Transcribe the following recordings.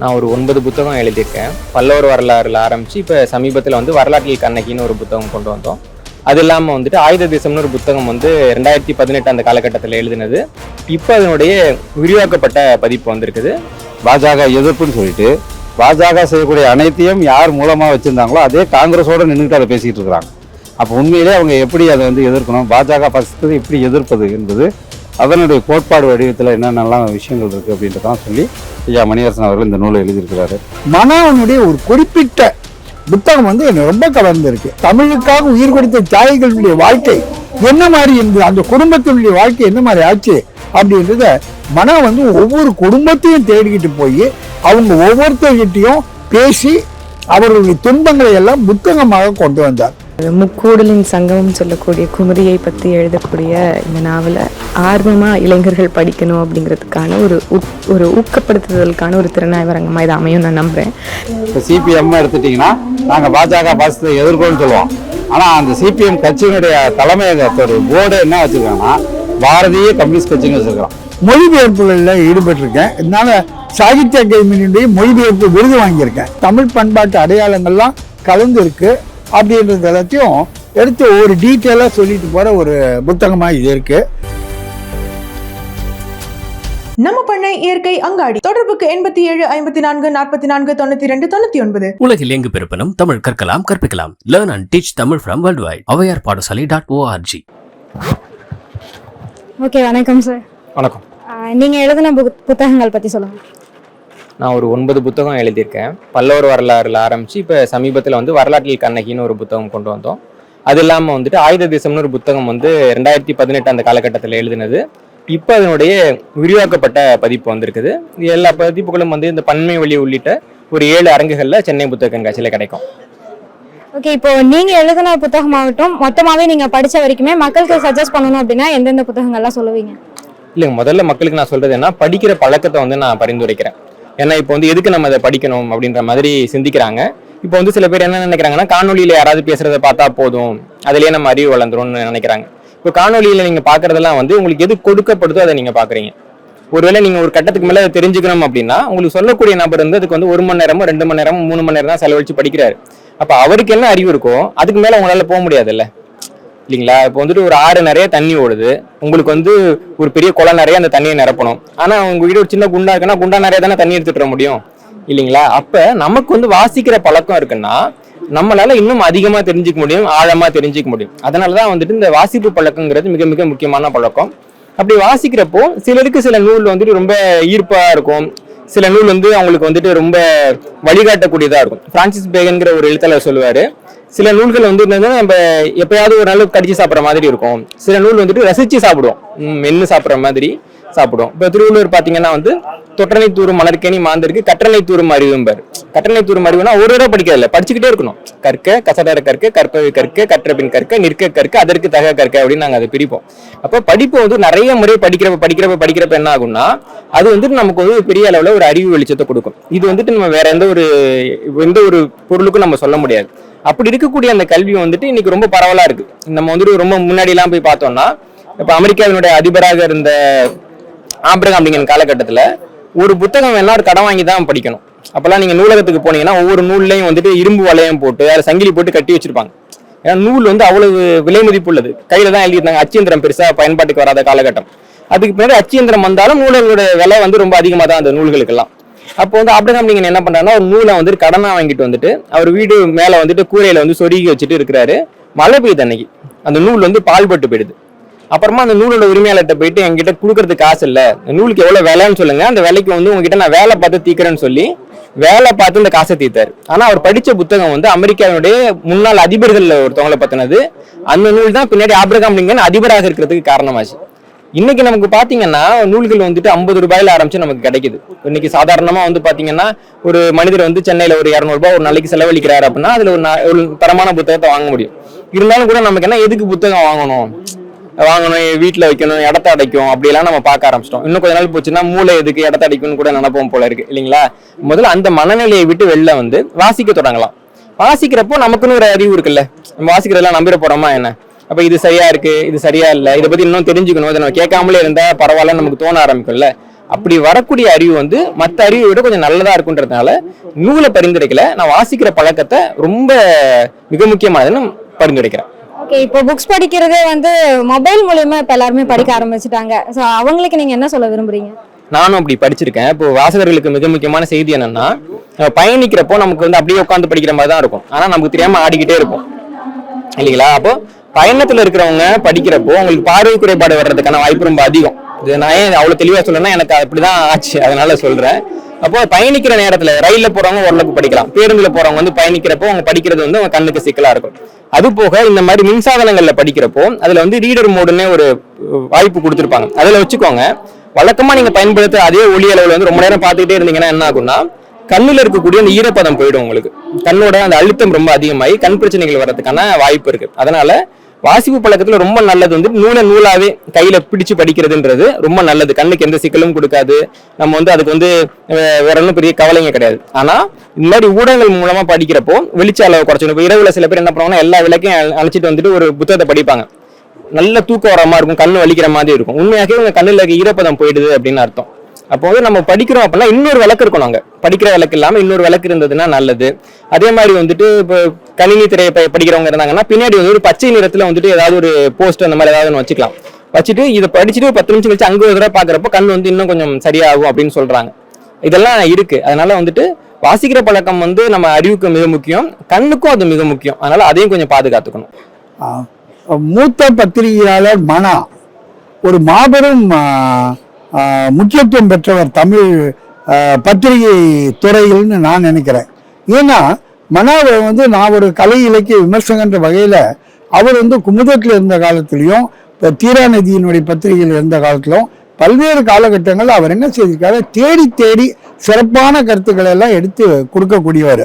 நான் ஒரு ஒன்பது புத்தகம் எழுதியிருக்கேன். பல்லவர் வரலாறுல ஆரம்பித்து இப்போ சமீபத்தில் வந்து வரலாற்றில் கண்ணகின்னு ஒரு புத்தகம் கொண்டு வந்தோம். அது இல்லாமல் வந்துட்டு ஆயுத தேசம்னு ஒரு புத்தகம் வந்து ரெண்டாயிரத்தி பதினெட்டு அந்த காலகட்டத்தில் எழுதினது. இப்போ அதனுடைய விரிவாக்கப்பட்ட பதிப்பு வந்திருக்குது. பாஜக எதிர்ப்புன்னு சொல்லிட்டு பாஜக செய்யக்கூடிய அனைத்தையும் யார் மூலமாக வச்சுருந்தாங்களோ அதே காங்கிரஸோட நின்றுட்டு அதை பேசிகிட்டு இருக்கிறாங்க. அப்போ உண்மையிலே அவங்க எப்படி அதை வந்து எதிர்க்கணும்? பாஜக பசத்தை எப்படி எதிர்ப்பது என்பது அதனுடைய கோட்பாடு வடிவத்தில் என்னென்னலாம் விஷயங்கள் இருக்குது அப்படின்றதான் சொல்லி ஐயா மணியரசன் அவர்கள் இந்த நூலை எழுதியிருக்கிறாரு. மனோவனுடைய ஒரு குறிப்பிட்ட புத்தகம் வந்து என்னை ரொம்ப கவர்ந்திருக்கு. தமிழுக்காக உயிர் கொடுத்த தியாகிகளுடைய வாழ்க்கை என்ன மாதிரி இருந்தது? அந்த குடும்பத்தினுடைய வாழ்க்கை என்ன மாதிரி ஆச்சு? அப்படின்றத மனா வந்து ஒவ்வொரு குடும்பத்தையும் தேடிக்கிட்டு போய் அவங்க ஒவ்வொருத்தர்கிட்டையும் பேசி அவர்களுடைய துன்பங்களை எல்லாம் புத்தகமாக கொண்டு வந்தார். முக்கூடலின் சங்கமம் சொல்லக்கூடிய குமரியை பற்றி எழுதக்கூடிய இந்த நாவலை ஆர்வமாக இளைஞர்கள் படிக்கணும் அப்படிங்கிறதுக்கான ஒரு ஒரு ஊக்கப்படுத்துதலுக்கான ஒரு திறனாய்வரங்கமாக இது அமையும் நான் நம்புகிறேன் இப்போ சிபிஎம் எடுத்துட்டிங்கன்னா நாங்கள் பாஜக பாசத்தை எதிர்க்கோன்னு சொல்லுவோம். ஆனால் அந்த சிபிஎம் கட்சியினுடைய தலைமையகத்தோட போர்டு என்ன வச்சுருக்காங்கன்னா பாரதிய கம்யூனிஸ்ட் கட்சின்னு வச்சுருக்கிறோம். மொழிபெயர்ப்புகளில் ஈடுபட்டிருக்கேன். இதனால சாகித்ய அகாடமியினுடைய மொழிபெயர்ப்பு விருது வாங்கியிருக்கேன். தமிழ் பண்பாட்டு அடையாளங்கள்லாம் கலந்து இருக்கு அப்படின்றது எல்லாத்தையும் எடுத்து ஒரு டீட்டெயிலாக சொல்லிட்டு போகிற ஒரு புத்தகமாக இது இருக்குது நம்ம பண்ணை இயற்கை அங்காடி. தொடர்புக்கு எண்பத்தி ஏழு ஐம்பத்தி நான்கு நாற்பத்தி நான்கு தொண்ணூத்தி ரெண்டு தொண்ணூத்தி ஒன்பது. உலகில் எங்கு பிறப்பினும் தமிழ் கற்கலாம் கற்பிக்கலாம். Learn and teach Tamil from world wide Avvaiyar padasalai dot org okay வணக்கம். சார் வணக்கம் நீங்கள் எழுதின புத்தகங்கள் பற்றி சொல்லுங்கள் நான் ஒரு ஒன்பது புத்தகம் எழுதியிருக்கேன். பல்லவர் வரலாறுல ஆரம்பித்து இப்போ சமீபத்தில் வந்து வரலாற்றில் கண்ணகின்னு ஒரு புத்தகம் கொண்டு வந்தோம். அது இல்லாமல் வந்துட்டு ஆயுத தேசம்னு ஒரு புத்தகம் வந்து ரெண்டாயிரத்தி பதினெட்டு அந்த காலகட்டத்தில் எழுதினது. இப்போ அதனுடைய விரிவாக்கப்பட்ட பதிப்பு வந்திருக்குது. எல்லா பதிப்புகளும் வந்து இந்த பன்மை வழி உள்ளிட்ட ஒரு ஏழு அரங்குகளில் சென்னை புத்தக கண்காட்சியில் கிடைக்கும். ஓகே இப்போ நீங்கள் எழுதின புத்தகமாகட்டும் மொத்தமாகவே நீங்கள் படித்த வரைக்குமே மக்களுக்கு சஜஸ்ட் பண்ணணும் அப்படின்னா எந்தெந்த புத்தகங்கள்லாம் சொல்லுவீங்க? இல்லைங்க முதல்ல மக்களுக்கு நான் சொல்றது என்ன? படிக்கிற பழக்கத்தை வந்து நான் பரிந்துரைக்கிறேன். ஏன்னா இப்போ வந்து எதுக்கு நம்ம அதை படிக்கணும் அப்படின்ற மாதிரி சிந்திக்கிறாங்க. இப்போ வந்து சில பேர் என்ன நினைக்கிறாங்கன்னா காணொலியில் யாராவது பேசுறதை பார்த்தா போதும். அதுலேயே நம்ம அறிவு வளர்ந்துரும்னு நினைக்கிறாங்க. இப்போ காணொலியில் நீங்கள் பார்க்குறதெல்லாம் வந்து உங்களுக்கு எது கொடுக்கப்படுதோ அதை நீங்கள் பார்க்குறீங்க. ஒருவேளை நீங்கள் ஒரு கட்டத்துக்கு மேலே அதை தெரிஞ்சுக்கணும் அப்படின்னா உங்களுக்கு சொல்லக்கூடிய நபர் வந்து அதுக்கு வந்து ஒரு மணி நேரமோ ரெண்டு மணி நேரமோ மூணு மணி நேரம் தான் செலவழிச்சு படிக்கிறாரு. அப்போ அவருக்கு என்ன அறிவு இருக்கோ அதுக்கு மேலே உங்களால் போக முடியாதுல்ல. இல்லைங்களா? இப்போ வந்துட்டு ஒரு ஆறு நிறைய தண்ணி ஓடுது. உங்களுக்கு வந்து ஒரு பெரிய குளம் நிறைய அந்த தண்ணியை நிரப்பணும். ஆனால் உங்கள் வீடு ஒரு சின்ன குண்டா இருக்குன்னா குண்டா நிறைய தானே தண்ணி எடுத்துட்டு வர முடியும்? இல்லைங்களா? அப்போ நமக்கு வந்து வாசிக்கிற பழக்கம் இருக்குன்னா நம்மளால இன்னும் அதிகமாக தெரிஞ்சுக்க முடியும் ஆழமாக தெரிஞ்சுக்க முடியும். அதனாலதான் வந்துட்டு இந்த வாசிப்பு பழக்கங்கிறது மிக மிக முக்கியமான பழக்கம். அப்படி வாசிக்கிறப்போ சிலருக்கு சில நூல் வந்துட்டு ரொம்ப ஈர்ப்பாக இருக்கும். சில நூல் வந்து அவங்களுக்கு வந்துட்டு ரொம்ப வழிகாட்டக்கூடியதாக இருக்கும். பிரான்சிஸ் பேகன்கிற ஒரு எழுத்தாளர் சொல்லுவார் சில நூல்கள் வந்து என்னன்னா நம்ம எப்பயாவது ஒரு நாள் கடிச்சு சாப்பிட்ற மாதிரி இருக்கும். சில நூல் வந்துட்டு ரசிச்சு சாப்பிடுவோம். ம், மென்னு சாப்பிட்ற மாதிரி. சாப்பிடுவோம். இப்போ திருவள்ளுவர் பார்த்தீங்கன்னா வந்து தொற்றனை தூரும் மலர்க்கேணி மாந்தருக்கு கற்றனை தூரும் அறிவும்பார் கற்றனை தூரும் அறிவுனா ஒரு தடவை படிக்கிறதில்ல படிச்சுக்கிட்டே இருக்கணும். கற்க கசடர கற்க கற்பவை கற்க கற்றபின் கற்க நிற்க கற்க அதற்கு தக கற்க அப்படின்னு நாங்கள் அதை பிரிப்போம். அப்போ படிப்பு வந்து நிறைய முறை படிக்கிறப்ப படிக்கிறப்ப படிக்கிறப்ப என்ன ஆகும்னா அது வந்துட்டு நமக்கு வந்து பெரிய அளவில் ஒரு அறிவு வெளிச்சத்தை கொடுக்கும். இது வந்துட்டு நம்ம வேற எந்த ஒரு எந்த ஒரு பொருளுக்கும் நம்ம சொல்ல முடியாது. அப்படி இருக்கக்கூடிய அந்த கல்வி வந்துட்டு இன்னைக்கு ரொம்ப பரவலா இருக்கு. நம்ம வந்துட்டு ரொம்ப முன்னாடி எல்லாம் போய் பார்த்தோம்னா இப்ப அமெரிக்காவினுடைய அதிபராக இருந்த ஆப்ரகாம் லிங்கன் காலகட்டத்தில் ஒரு புத்தகம் வேணா ஒரு கடன் வாங்கி தான் படிக்கணும். அப்போல்லாம் நீங்கள் நூலகத்துக்கு போனீங்கன்னா ஒவ்வொரு நூல்லையும் வந்துட்டு இரும்பு வளையம் போட்டு அதை சங்கிலி போட்டு கட்டி வச்சிருப்பாங்க. ஏன்னா நூல் வந்து அவ்வளவு விலை மதிப்பு உள்ளது கையில் தான் எழுதியிருந்தாங்க. அச்சியந்திரம் பெருசாக பயன்பாட்டுக்கு வராத காலகட்டம். அதுக்கு பின்னாடி அச்சியந்திரம் வந்தாலும் நூல்களோட விலை வந்து ரொம்ப அதிகமாக தான் அந்த நூல்களுக்கெல்லாம். அப்போ வந்து ஆப்ரகாம் நீங்கள் என்ன பண்ணுறாங்கன்னா ஒரு நூலை வந்துட்டு கடனாக வாங்கிட்டு வந்துட்டு அவர் வீடு மேலே வந்துட்டு கூரையில் வந்து சொருகி வச்சுட்டு இருக்கிறாரு. மழை பெய்யுது அன்னைக்கு. அந்த நூல் வந்து பால்பட்டு போயிடுது. அப்புறமா அந்த நூலோட உரிமையாளர்கிட்ட போயிட்டு என்கிட்ட கொடுக்கறதுக்கு காசு இல்லை. நூலுக்கு எவ்வளோ விலைன்னு சொல்லுங்க. அந்த விலைக்கு வந்து உங்ககிட்ட நான் வேலை பார்த்து தீக்கிறேன்னு சொல்லி வேலை பார்த்து இந்த காசை தீர்த்தார். ஆனால் அவர் படித்த புத்தகம் வந்து அமெரிக்காவினுடைய முன்னாள் அதிபர்களில் ஒருத்தவங்களை பத்தினது. அந்த நூல் தான் பின்னாடி ஆப்ரகாம் லிங்கன் அதிபராக இருக்கிறதுக்கு காரணமாச்சு. இன்னைக்கு நமக்கு பாத்தீங்கன்னா நூல்கள் வந்துட்டு ஐம்பது ரூபாயில ஆரம்பிச்சு நமக்கு கிடைக்குது. இன்னைக்கு சாதாரணமா வந்து பாத்தீங்கன்னா ஒரு மனிதர் வந்து சென்னையில ஒரு இரநூறுபா ஒரு நாளைக்கு செலவழிக்கிறாரு அப்படின்னா அதுல ஒரு ஒரு தரமான புத்தகத்தை வாங்க முடியும். இருந்தாலும் கூட நமக்கு என்ன எதுக்கு புத்தகம் வாங்கணும்? வாங்கணும் வீட்டில் வைக்கணும் இடத்த அடைக்கும் அப்படிலாம் நம்ம பார்க்க ஆரம்பிச்சிட்டோம். இன்னும் கொஞ்ச நாள் போச்சுன்னா மூளை எதுக்கு இடத்த அடைக்கும்னு கூட நினைப்போம் போல இருக்கு இல்லைங்களா? முதல்ல அந்த மனநிலையை விட்டு வெளில வந்து வாசிக்க தொடங்கலாம். வாசிக்கிறப்போ நமக்குன்னு ஒரு அறிவு இருக்குல்ல? நம்ம வாசிக்கிறதெல்லாம் நம்பிட போறோமா என்ன? அப்போ இது சரியா இருக்கு இது சரியா இல்லை இதை பத்தி இன்னும் தெரிஞ்சுக்கணும் இதை நம்ம கேட்காமலே இருந்தா பரவாயில்லன்னு நமக்கு தோண ஆரம்பிக்கும்ல? அப்படி வரக்கூடிய அறிவு வந்து மற்ற அறிவை விட கொஞ்சம் நல்லதா இருக்குன்றதுனால நூலை பரிந்துரைக்கல நான் வாசிக்கிற பழக்கத்தை ரொம்ப மிக முக்கியமானதுன்னு பரிந்துரைக்கிறேன். ஓகே இப்போ புக்ஸ் படிக்கிறதே வந்து மொபைல் மூலியமா இப்போ எல்லாருமே படிக்க ஆரம்பிச்சுட்டாங்க. ஸோ அவங்களுக்கு நீங்க என்ன சொல்ல விரும்புறீங்க? நானும் அப்படி படிச்சிருக்கேன். இப்போ வாசகர்களுக்கு மிக முக்கியமான செய்தி என்னன்னா பயணிக்கிறப்போ நமக்கு வந்து அப்படியே உட்காந்து படிக்கிற மாதிரி தான் இருக்கும். ஆனா நமக்கு தெரியாம ஆடிக்கிட்டே இருக்கும் இல்லைங்களா? அப்போ பயணத்துல இருக்கிறவங்க படிக்கிறப்போ உங்களுக்கு பார்வை குறைபாடு வர்றதுக்கான வாய்ப்பு ரொம்ப அதிகம். இது நான் ஏன் அவ்வளவு தெளிவா சொல்றேன்னா எனக்கு அப்படிதான் ஆச்சு. அதனால சொல்றேன். அப்போ பயணிக்கிற நேரத்துல ரயில்ல போறவங்க ஓரளவுக்கு படிக்கலாம். பேருந்துல போறவங்க வந்து பயணிக்கிறப்போ அவங்க படிக்கிறது வந்து அவங்க கண்ணுக்கு சிக்கலா இருக்கும். அது போக இந்த மாதிரி மின்சாதனங்கள்ல படிக்கிறப்போ அதுல வந்து ரீடர் மோடுன்னு ஒரு வாய்ப்பு கொடுத்துருப்பாங்க. அதுல வச்சுக்கோங்க. வழக்கமா நீங்க பயன்படுத்த அதே ஒளி அளவுல வந்து ரொம்ப நேரம் பார்த்துக்கிட்டே இருந்தீங்கன்னா என்ன ஆகும்னா கண்ணுல இருக்கக்கூடிய அந்த ஈரப்பதம் போயிடும் உங்களுக்கு. கண்ணோட அந்த அழுத்தம் ரொம்ப அதிகமாகி கண் பிரச்சனைகள் வர்றதுக்கான வாய்ப்பு இருக்கு. அதனால வாசிப்பு பழக்கத்தில் ரொம்ப நல்லது வந்து நூலை நூலாகவே கையில் பிடிச்சு படிக்கிறதுன்றது ரொம்ப நல்லது. கண்ணுக்கு எந்த சிக்கலும் கொடுக்காது. நம்ம வந்து அதுக்கு வந்து வேற ஒன்றும் பெரிய கவலைங்க கிடையாது. ஆனால் இந்த மாதிரி ஊடகங்கள் மூலமாக படிக்கிறப்போ வெளிச்ச அளவு குறைச்சிடும். இப்போ இரவுல சில பேர் என்ன பண்ணுவாங்கன்னா எல்லா விளக்கையும் அழைச்சிட்டு வந்துட்டு ஒரு புத்தகத்தை படிப்பாங்க. நல்ல தூக்கம் வர மாதிரி இருக்கும் கண்ணு வலிக்கிற மாதிரி இருக்கும். உண்மையாகவே உங்கள் கண்ணில் இருக்க ஈரப்பதம் போயிடுது அப்படின்னு அர்த்தம். அப்போ வந்து நம்ம படிக்கிறோம் அப்படின்னா இன்னொரு விளக்கு இருக்கும் நாங்கள் படிக்கிற விளக்கு இல்லாமல் இன்னொரு விளக்கு இருந்ததுன்னா நல்லது. அதே மாதிரி வந்துட்டு இப்போ கணினி திரையை படிக்கிறவங்க இருந்தாங்கன்னா பின்னாடி வந்து ஒரு பச்சை நிறத்தில் வந்துட்டு ஏதாவது ஒரு போஸ்ட் அந்த மாதிரி ஏதாவது ஒன்று வச்சுக்கலாம். வச்சுட்டு இதை படிச்சுட்டு பத்து நிமிஷம் கழிச்சு அங்கே ஒரு தடவை பார்க்குறப்போ கண் வந்து இன்னும் கொஞ்சம் சரியாகும் அப்படின்னு சொல்கிறாங்க இதெல்லாம் இருக்குது அதனால வந்துட்டு வாசிக்கிற பழக்கம் வந்து நம்ம அறிவுக்கு மிக முக்கியம். கண்ணுக்கும் அது மிக முக்கியம். அதனால அதையும் கொஞ்சம் பாதுகாத்துக்கணும். மூத்த பத்திரிகையாளர் மனா. ஒரு மாபெரும் முக்கியத்துவம் பெற்றவர் தமிழ் பத்திரிகை துறையில்னு நான் நினைக்கிறேன். ஏன்னா மனாவை வந்து நான் ஒரு கலை இலக்கிய விமர்சகன்ற வகையில் அவர் வந்து குமுதத்தில் இருந்த காலத்திலையும் இப்போ தீராநதியினுடைய பத்திரிகையில் இருந்த காலத்திலும் பல்வேறு காலகட்டங்களில் அவர் என்ன செய்திருக்காரு? தேடி தேடி சிறப்பான கருத்துக்களை எல்லாம் எடுத்து கொடுக்கக்கூடியவர்.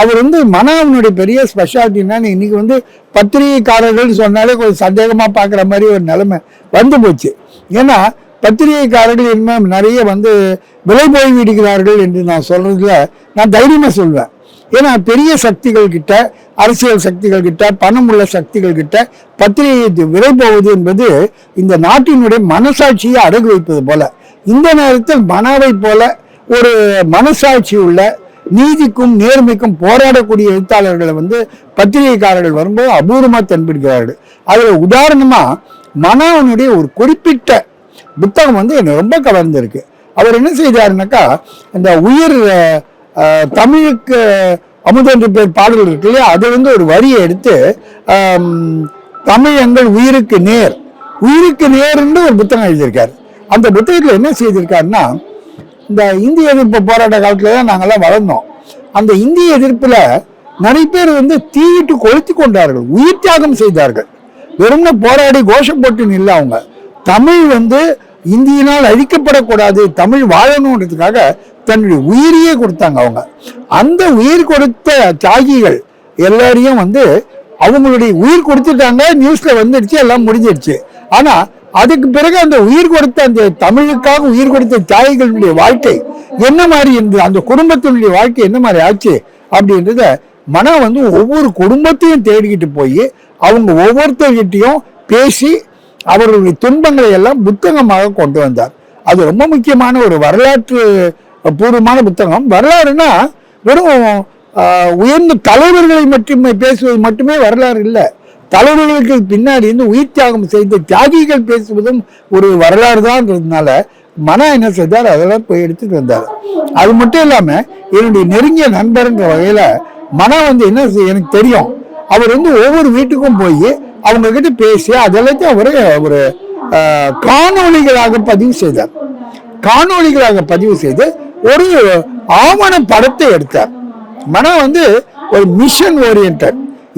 அவர் வந்து மனாவினுடைய பெரிய ஸ்பெஷாலிட்டின்னா இன்னைக்கு வந்து பத்திரிகைக்காரர்கள் சொன்னாலே கொஞ்சம் சந்தேகமாக பார்க்குற மாதிரி ஒரு நிலைமை வந்து போச்சு. ஏன்னா பத்திரிகைக்காரர்கள் இன்னும் நிறைய வந்து விலை போய் விடுகிறார்கள் என்று நான் சொல்கிறதுல நான் தைரியமாக சொல்வேன். ஏன்னா பெரிய சக்திகள் கிட்ட அரசியல் சக்திகள் கிட்ட பணம் உள்ள சக்திகள் கிட்ட பத்திரிகை விலை போவது என்பது இந்த நாட்டினுடைய மனசாட்சியை அடகு வைப்பது போல. இந்த நேரத்தில் மனாவை போல ஒரு மனசாட்சி உள்ள நீதிக்கும் நேர்மைக்கும் போராடக்கூடிய எழுத்தாளர்களை வந்து பத்திரிகைக்காரர்கள் வரும்போது அபூர்வமாக தென்படுகிறார்கள். அதில் உதாரணமாக மனாவனுடைய ஒரு குறிப்பிட்ட புத்தகம் வந்து என்னை ரொம்ப கவர்ந்திருக்கு. அவர் என்ன செய்தாருனாக்கா இந்த உயிர் தமிழுக்கு அமுதன்று பேர் பாடல் இருக்கு இல்லையா? அது வந்து ஒரு வரியை எடுத்து தமிழங்கள் தமிழ் எங்கள் உயிருக்கு நேர். உயிருக்கு நேர்னு ஒரு புத்தகம் எழுதியிருக்காரு. அந்த புத்தகத்தில் என்ன செய்திருக்காருன்னா இந்த இந்திய எதிர்ப்பு போராட்ட காலத்துல தான் நாங்கள்லாம் வளர்ந்தோம். அந்த இந்திய எதிர்ப்பில் நிறைய பேர் வந்து தீயிட்டு கொளுத்தி கொண்டார்கள் உயிர் தியாகம் செய்தார்கள். வெறும்னு போராடி கோஷம் போட்டு நில்ல அவங்க. தமிழ் வந்து இந்தியினால் அழிக்கப்படக்கூடாது தமிழ் வாழணுன்றதுக்காக தன்னுடைய உயிரையே கொடுத்தாங்க அவங்க. அந்த உயிர் கொடுத்த தியாகிகள் எல்லாரையும் வந்து அவங்களுடைய உயிர் கொடுத்துட்டாங்க நியூஸ்ல வந்துடுச்சு எல்லாம் முடிஞ்சிடுச்சு. ஆனா அதுக்கு பிறகு அந்த உயிர் கொடுத்த அந்த தமிழுக்காக உயிர் கொடுத்த தியாகிகளுடைய வாழ்க்கை என்ன மாதிரி இருந்தது? அந்த குடும்பத்தினுடைய வாழ்க்கை என்ன மாதிரி ஆச்சு? அப்படின்றத மனம் வந்து ஒவ்வொரு குடும்பத்தையும் தேடிக்கிட்டு போய் அவங்க ஒவ்வொருத்தர்கிட்டையும் பேசி அவர்களுடைய துன்பங்களை எல்லாம் புத்தகமாக கொண்டு வந்தார். அது ரொம்ப முக்கியமான ஒரு வரலாற்று பூர்வமான புத்தகம். வரலாறுனா வெறும் உயர்ந்த தலைவர்களை மட்டுமே பேசுவது மட்டுமே வரலாறு இல்லை. தலைவர்களுக்கு பின்னாடி இருந்து உயிர் தியாகம் செய்த தியாகிகள் பேசுவதும் ஒரு வரலாறு தான்ன்றதுனால மனா என்ன செய்தார்? அதெல்லாம் போய் எடுத்துட்டு வந்தார். அது மட்டும் இல்லாமல் என்னுடைய நெருங்கிய நண்பருங்கிற வகையில் மனா வந்து என்ன செய்ய- எனக்கு தெரியும். அவர் வந்து ஒவ்வொரு வீட்டுக்கும் போய் அவங்க கிட்ட பேசி அதெல்லாத்தையும் அவர் ஒரு காணொலிகளாக காணொளிகளாக பதிவு செய்தார். காணொளிகளாக பதிவு செய்து ஒரு ஆவண படத்தை எடுத்தார். மனம் வந்து ஒரு மிஷன் ஓரியன்ட்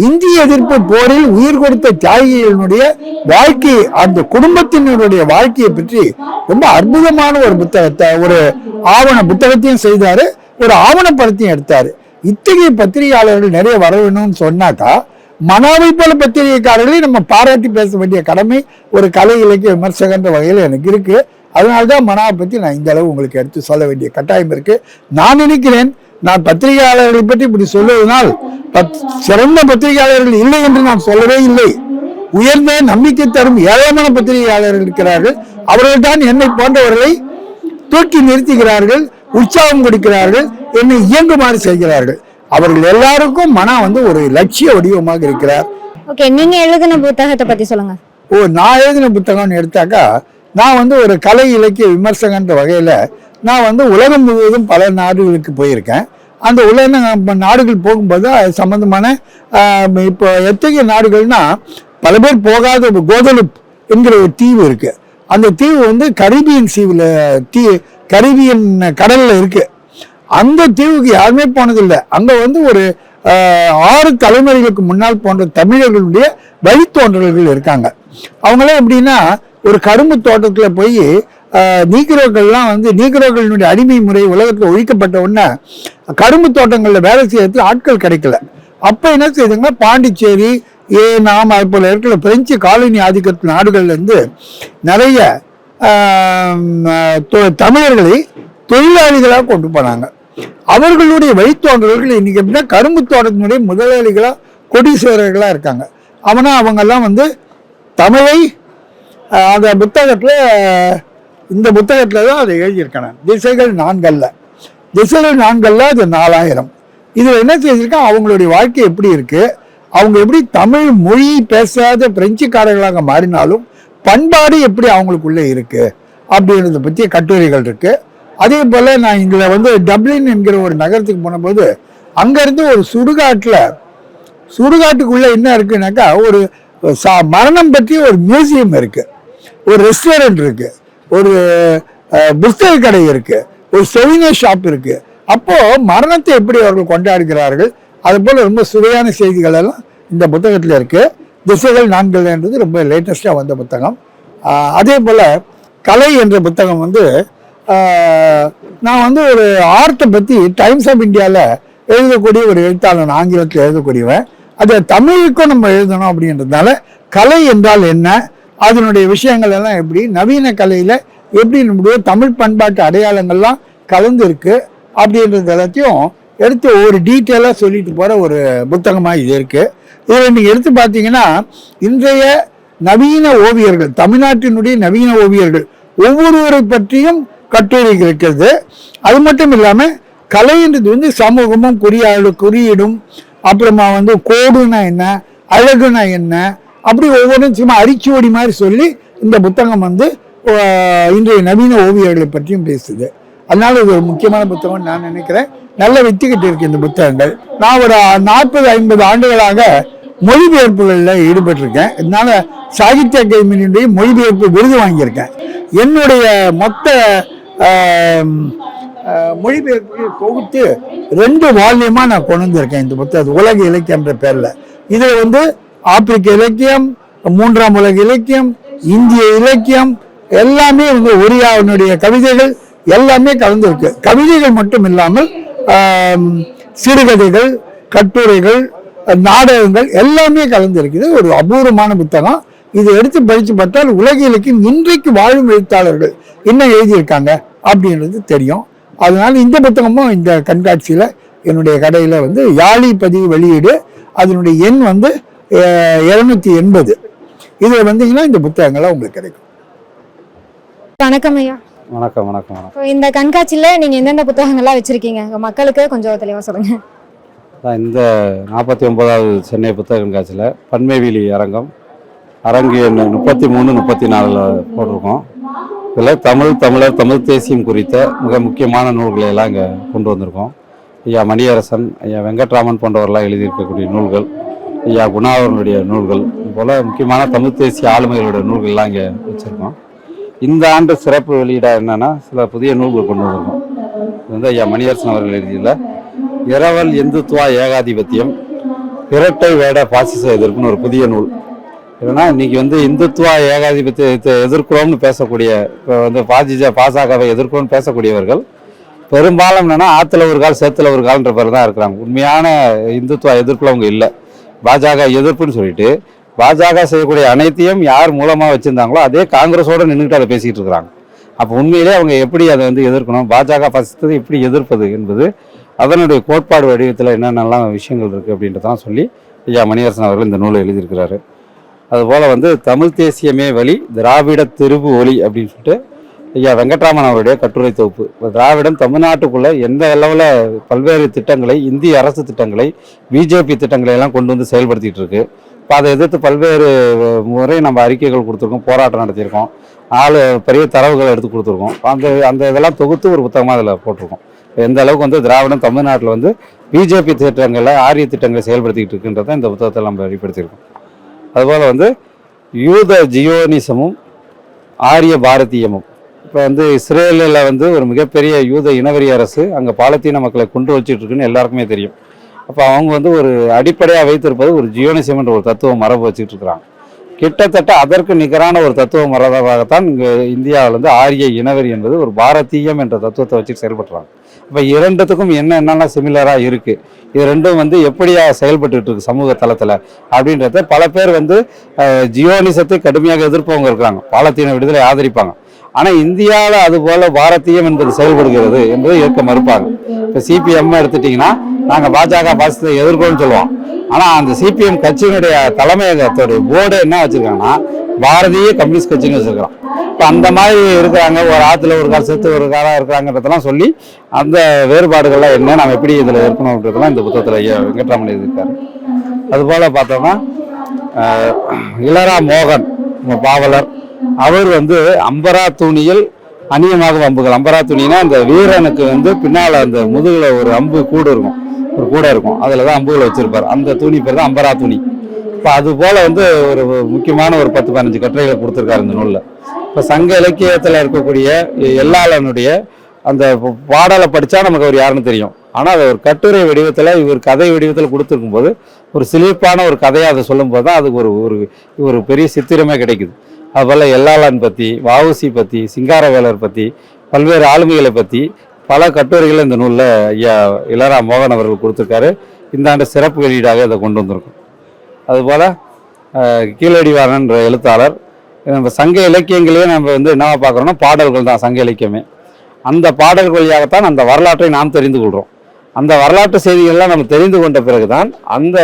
இந்திய எதிர்ப்பு போரில் உயிர் கொடுத்த தியாகிகளுடைய வாழ்க்கை அந்த குடும்பத்தினருடைய வாழ்க்கையை பற்றி ரொம்ப அற்புதமான ஒரு புத்தகத்தை ஒரு ஆவண புத்தகத்தையும் செய்தாரு ஒரு ஆவண படத்தையும் எடுத்தாரு. இத்தகைய பத்திரிகையாளர்கள் நிறைய வர வேணும்னு சொன்னாக்கா மனாவை போல பத்திரிகைக்காரர்களை நம்ம பாராட்டி பேச வேண்டிய கடமை ஒரு கலை இலக்கிய விமர்சகன்ற வகையில் எனக்கு இருக்கு. அதனால்தான் மனாவை பற்றி நான் இந்த அளவு உங்களுக்கு எடுத்து சொல்ல வேண்டிய கட்டாயம் இருக்குது நான் நினைக்கிறேன் நான் பத்திரிகையாளர்களை பற்றி இப்படி சொல்லுவதனால் பத்- சிறந்த பத்திரிகையாளர்கள் இல்லை என்று நான் சொல்லவே இல்லை. உயர்ந்த நம்பிக்கை தரும் ஏராளமான பத்திரிகையாளர்கள் இருக்கிறார்கள். அவர்கள் தான் என்னை போன்றவர்களை தூக்கி நிறுத்துகிறார்கள் உற்சாகம் கொடுக்கிறார்கள் என்னை இயங்குமாறு செய்கிறார்கள். அவர்கள் எல்லாருக்கும் மனம் வந்து ஒரு லட்சிய வடிவமாக இருக்கிறார். ஓகே நீங்க எழுதின புத்தகத்தை பத்தி சொல்லுங்க. ஓ நான் எழுதின புத்தகம்னு எடுத்தாக்கா நான் வந்து ஒரு கலை இலக்கிய விமர்சகன்ற வகையில் நான் வந்து உலகம் முழுவதும் பல நாடுகளுக்கு போயிருக்கேன். அந்த உலக நாடுகள் போகும்போது அது சம்பந்தமான ஆஹ், இப்போ எத்தகைய நாடுகள்னா பல பேர் போகாத கோதலுப் என்கிற ஒரு தீவு இருக்கு. அந்த தீவு வந்து கரீபியன் தீவில் தீ கரீபியன் கடல்ல இருக்கு. அந்த தீவுக்கு யாருமே போனதில்லை. அங்கே வந்து ஒரு ஆறு தலைமுறைகளுக்கு முன்னால் போன்ற தமிழர்களுடைய வழித்தோன்றல்கள் இருக்காங்க. அவங்களாம் எப்படின்னா ஒரு கரும்பு தோட்டத்தில் போய் நீக்ரோக்கள்லாம் வந்து நீக்ரோக்களினுடைய அடிமை முறை உலகத்தில் ஒழிக்கப்பட்ட உடனே கரும்பு தோட்டங்களில் வேலை செய்யறதுக்கு ஆட்கள் கிடைக்கல. அப்போ என்ன செய்யுதுங்கன்னா பாண்டிச்சேரி ஏ நாம் போல் இருக்கிற பிரெஞ்சு காலனி ஆதிக்கத்து நாடுகள்லேருந்து நிறைய தொ- தமிழர்களை தொழிலாளிகளாக கொண்டு போனாங்க. அவர்களுடைய வழித்தோன்றல்கள் இன்னைக்கு எப்படின்னா கரும்பு தோட்டத்தினுடைய முதலாளிகளாக கொடீஸ்வரர்களா இருக்காங்க. அவனா அவங்கெல்லாம் வந்து தமிழை அந்த புத்தகத்தில் இந்த புத்தகத்தில் தான் அதை எழுதியிருக்கேன் திசைகள் நான்கல்ல. திசைகள் நான்கல்ல அது நாலாயிரம். இதில் என்ன செஞ்சுருக்கான் அவங்களுடைய வாழ்க்கை எப்படி இருக்குது அவங்க எப்படி தமிழ் மொழி பேசாத பிரெஞ்சுக்காரர்களாக மாறினாலும் பண்பாடு எப்படி அவங்களுக்குள்ளே இருக்குது அப்படின்றத பற்றிய கட்டுரைகள் இருக்குது அதே போல் நான் இதில் வந்து டப்ளின் என்கிற ஒரு நகரத்துக்கு போனபோது அங்கேருந்து ஒரு சுடுகாட்டில் சுடுகாட்டுக்குள்ளே என்ன இருக்குன்னாக்கா ஒரு சா- மரணம் பற்றி ஒரு மியூசியம் இருக்குது ஒரு ரெஸ்டாரண்ட் இருக்குது ஒரு புஸ்தக கடை இருக்குது ஒரு செவினர் ஷாப் இருக்குது அப்போது மரணத்தை எப்படி அவர்கள் கொண்டாடுகிறார்கள் அது போல் ரொம்ப சுவையான செய்திகள் எல்லாம் இந்த புத்தகத்தில் இருக்குது திசைகள் நான்கள்ன்றது ரொம்ப லேட்டஸ்ட்டாக வந்த புத்தகம். அதே போல் கலை என்ற புத்தகம் வந்து நான் வந்து ஒரு ஆர்ட்டை பற்றி டைம்ஸ் ஆஃப் இந்தியாவில் எழுதக்கூடிய ஒரு எழுத்தாளன் ஆங்கிலத்தில் எழுதக்கூடியவன். அதை தமிழுக்கும் நம்ம எழுதணும் அப்படின்றதுனால கலை என்றால் என்ன? அதனுடைய விஷயங்கள் எல்லாம் எப்படி? நவீன கலையில் எப்படி நம்முடைய தமிழ் பண்பாட்டு அடையாளங்கள்லாம் கலந்து இருக்கு அப்படின்றது எல்லாத்தையும் எடுத்து ஒரு டீட்டெயிலாக சொல்லிட்டு போகிற ஒரு புத்தகமாக இது இருக்குது இதில் நீங்கள் எடுத்து பார்த்தீங்கன்னா இன்றைய நவீன ஓவியர்கள் தமிழ்நாட்டினுடைய நவீன ஓவியர்கள் ஒவ்வொருவரை பற்றியும் கட்டுரைகள் இருக்கிறது. அது மட்டும் இல்லாமல் கலைன்றது வந்து சமூகமும் குறியாடு குறியீடும். அப்புறமா வந்து கோடுனா என்ன அழகுனா என்ன அப்படி ஒவ்வொன்றும் சும்மா அரிச்சுவடி மாதிரி சொல்லி இந்த புத்தகம் வந்து இன்றைய நவீன ஓவியர்களை பற்றியும் பேசுது. அதனால இது ஒரு முக்கியமான புத்தகம்னு நான் நினைக்கிறேன். நல்ல வித்துக்கிட்டு இருக்கு இந்த புத்தகங்கள். நான் ஒரு நாற்பது ஐம்பது ஆண்டுகளாக மொழிபெயர்ப்புகளில் ஈடுபட்டிருக்கேன். இதனால சாகித்ய அகாடமியினுடைய மொழிபெயர்ப்பு விருது வாங்கியிருக்கேன். என்னுடைய மொத்த மொழிபெயர்ப்பு தொகுத்து ரெண்டு வால்யூமாக நான் கொண்டு வந்திருக்கேன் இந்த புத்தகம் உலக இலக்கியம்ன்ற பேரில். இதில் வந்து ஆப்பிரிக்க இலக்கியம் மூன்றாம் உலக இலக்கியம் இந்திய இலக்கியம் எல்லாமே வந்து ஒரியாவினுடைய கவிதைகள் எல்லாமே கலந்துருக்கு. கவிதைகள் மட்டும் இல்லாமல் சிறுகதைகள் கட்டுரைகள் நாடகங்கள் எல்லாமே கலந்து இருக்குது ஒரு அபூர்வமான புத்தகம். இதை எடுத்து படித்து பார்த்தால் உலக இலக்கியம் இன்றைக்கு வாழும் எழுத்தாளர்கள் என்ன எழுதியிருக்காங்க அப்படின்றது தெரியும். அதனால இந்த புத்தகமும் இந்த கண்காட்சியில என்னுடைய கடையில வந்து யாழி பதிவு வெளியீடு. அதனுடைய எண் வந்து இருநூத்தி எண்பது. இதுல வந்தீங்கன்னா இந்த புத்தகங்கள்லாம் உங்களுக்கு கிடைக்கும். வணக்கம் ஐயா வணக்கம் வணக்கம். வணக்கம் இந்த கண்காட்சியில நீங்க எந்தெந்த புத்தகங்கள்லாம் வச்சிருக்கீங்க? மக்களுக்கு கொஞ்சம் தெளிவா சொல்லுங்க. அதான் இந்த நாற்பத்தி ஒன்பதாவது சென்னை புத்தக கண்காட்சியில் பன்மைவெளி அரங்கம் அரங்கு எண் முப்பத்தி மூணு முப்பத்தி நாலில் போட்டிருக்கோம். இதில் தமிழ் தமிழர் தமிழ் தேசியம் குறித்த மிக முக்கியமான நூல்களை எல்லாம் இங்கே கொண்டு வந்திருக்கோம். ஐயா மணியரசன் ஐயா வெங்கட்ராமன் போன்றவர்களாக எழுதியிருக்கக்கூடிய நூல்கள் ஐயா குணாவரனுடைய நூல்கள் இது போல் முக்கியமான தமிழ் தேசிய ஆளுமைகளுடைய நூல்கள்லாம் இங்கே வச்சுருக்கோம். இந்த ஆண்டு சிறப்பு வெளியீடாக என்னென்னா சில புதிய நூல்கள் கொண்டு வந்திருக்கோம். இது வந்து ஐயா மணியரசன் அவர்கள் எழுதியில் இரவல் இந்துத்துவா ஏகாதிபத்தியம் இரட்டை வேட பாசிச எதிர்ப்புன்னு ஒரு புதிய நூல். ஏன்னா இன்னைக்கு வந்து இந்துத்துவா ஏகாதிபத்தியத்தை எதிர்க்கிறோம்னு பேசக்கூடிய இப்போ வந்து பாஜக பாசகவை எதிர்க்கிறோம்னு பேசக்கூடியவர்கள் பெரும்பாலும் என்னென்னா ஆத்தில் ஒரு கால் சேத்துல ஒரு கால்ன்ற பேர் தான் இருக்கிறாங்க. உண்மையான இந்துத்துவா எதிர்ப்புலவங்க இல்லை. பாஜக எதிர்ப்புன்னு சொல்லிட்டு பாஜக செய்யக்கூடிய அனைத்தையும் யார் மூலமாக வச்சுருந்தாங்களோ அதே காங்கிரஸோடு நின்றுட்டு அதை பேசிகிட்டு இருக்கிறாங்க. அப்போ உண்மையிலே அவங்க எப்படி அதை வந்து எதிர்க்கணும்? பாஜக பசித்தது எப்படி எதிர்ப்பது என்பது அதனுடைய கோட்பாடு வடிவத்தில் என்னென்னலாம் விஷயங்கள் இருக்குது அப்படின்றதான் சொல்லி ஐயா மணியரசன் அவர்கள் இந்த நூலை எழுதியிருக்கிறாரு. அதுபோல் வந்து தமிழ் தேசியமே வழி திராவிட திருவு ஒளி அப்படின்னு சொல்லிட்டு ஐயா வெங்கட்ராமன் அவருடைய கட்டுரை தொகுப்பு. திராவிடம் தமிழ்நாட்டுக்குள்ளே எந்த அளவில் பல்வேறு திட்டங்களை இந்திய அரசு திட்டங்களை பிஜேபி திட்டங்களை எல்லாம் கொண்டு வந்து செயல்படுத்திகிட்டு இருக்கு. இப்போ அதை எதிர்த்து பல்வேறு முறை நம்ம அறிக்கைகள் கொடுத்துருக்கோம் போராட்டம் நடத்தியிருக்கோம். ஆள் பெரிய தரவுகளை எடுத்து கொடுத்துருக்கோம். அந்த அந்த இதெல்லாம் தொகுத்து ஒரு புத்தகமாக அதில் போட்டிருக்கோம். எந்த அளவுக்கு வந்து திராவிடம் தமிழ்நாட்டில் வந்து பிஜேபி திட்டங்களை ஆரிய திட்டங்களை செயல்படுத்திக்கிட்டு இருக்குன்றதை இந்த புத்தகத்தில் நம்ம வெளிப்படுத்தியிருக்கோம். அதுபோல் வந்து யூத ஜியோனிசமும் ஆரிய பாரதியமும். இப்போ வந்து இஸ்ரேலில் வந்து ஒரு மிகப்பெரிய யூத இனவெறி அரசு அங்கே பாலத்தீன மக்களை கொண்டு வச்சிட்டு இருக்குன்னு எல்லாருக்குமே தெரியும். அப்போ அவங்க வந்து ஒரு அடிப்படையாக வைத்திருப்பது ஒரு ஜியோனிசம் என்ற ஒரு தத்துவ மரபு வச்சுட்டு இருக்கிறாங்க கிட்டத்தட்ட அதற்கு நிகரான ஒரு தத்துவ மரபாகத்தான் இங்கே இந்தியாவில் வந்து ஆரிய இனவெறி என்பது ஒரு பாரதீயம் என்ற தத்துவத்தை வச்சு செயல்படுறாங்க. இப்போ இரண்டுத்துக்கும் என்ன என்னென்ன சிமிலராக இருக்குது இது ரெண்டும் வந்து எப்படியா செயல்பட்டு இருக்கு சமூக தளத்தில்? அப்படின்றத பல பேர் வந்து ஜியோனிசத்தை கடுமையாக எதிர்ப்பவங்க இருக்கிறாங்க பாலத்தீன விடுதலை ஆதரிப்பாங்க. ஆனால் இந்தியாவில் அது போல பாரதியம் என்பது செயல்படுகிறது என்பதை ஏற்க மறுப்பாங்க இப்போ சிபிஎம் எடுத்துட்டிங்கன்னா நாங்கள் பாஜக பாசத்தை எதிர்ப்போம்னு சொல்லுவோம். ஆனால் அந்த சிபிஎம் கட்சியினுடைய தலைமையகத்துடைய போர்டு என்ன வச்சுருக்காங்கன்னா பாரதிய கம்யூனிஸ்ட் கட்சின்னு வச்சுருக்கிறோம். இப்போ அந்த மாதிரி இருக்கிறாங்க ஒரு ஆற்றுல ஒரு கால் செத்து ஒரு காலாக இருக்கிறாங்கிறதெல்லாம் சொல்லி அந்த வேறுபாடுகள்லாம் என்ன நம்ம எப்படி இதில் இருக்கணுன்றதெல்லாம் இந்த புத்தகத்தில் ஐயா வெங்கட்ராமன் எழுதியிருக்காரு. அதுபோல் பார்த்தோம்னா இளரா மோகன் பாவலர் அவர் வந்து அம்பரா துணியில் அந்நியமாக அம்புகள் அம்பரா துணினா அந்த வீரனுக்கு வந்து பின்னால் அந்த முதுகில் ஒரு அம்பு கூடு இருக்கும். ஒரு கூடை இருக்கும். அதில் தான் அம்புகளை வச்சுருப்பார். அந்த துணி பேர் தான் அம்பரா துணி. இப்போ அது போல் வந்து ஒரு முக்கியமான ஒரு பத்து பதினஞ்சு கட்டுரைகளை கொடுத்துருக்காரு இந்த நூலில். இப்போ சங்க இலக்கியத்தில் இருக்கக்கூடிய எல்லாளனுடைய அந்த பாடலை படித்தா நமக்கு அவர் யாருன்னு தெரியும். ஆனால் அதை ஒரு கட்டுரை வடிவத்தில் இவர் கதை வடிவத்தில் கொடுத்துருக்கும் போது ஒரு சிலிர்ப்பான ஒரு கதையை அதை சொல்லும்போது தான் அதுக்கு ஒரு ஒரு ஒரு பெரிய சித்திரமே கிடைக்குது. அதுபோல் எல்லாளான் பற்றி வாவுசி பற்றி சிங்காரவேலர் பற்றி பல்வேறு ஆளுமைகளை பற்றி பல கட்டுரைகளை இந்த நூலில் ஐயா இளரா மோகன் அவர்கள் கொடுத்துருக்காரு. இந்த ஆண்டு சிறப்பு வெளியீடாக இதை கொண்டு வந்திருக்கும். அதுபோல் கீழடிவாரன் என்ற எழுத்தாளர் நம்ம சங்க இலக்கியங்களையே நம்ம வந்து என்ன பார்க்குறோம்னா பாடல்கள் தான் சங்க இலக்கியமே. அந்த பாடல்கள் வழியாகத்தான் அந்த வரலாற்றை நாம் தெரிந்து கொள்கிறோம் அந்த வரலாற்று செய்திகள்லாம் நம்ம தெரிந்து கொண்ட பிறகுதான் அந்த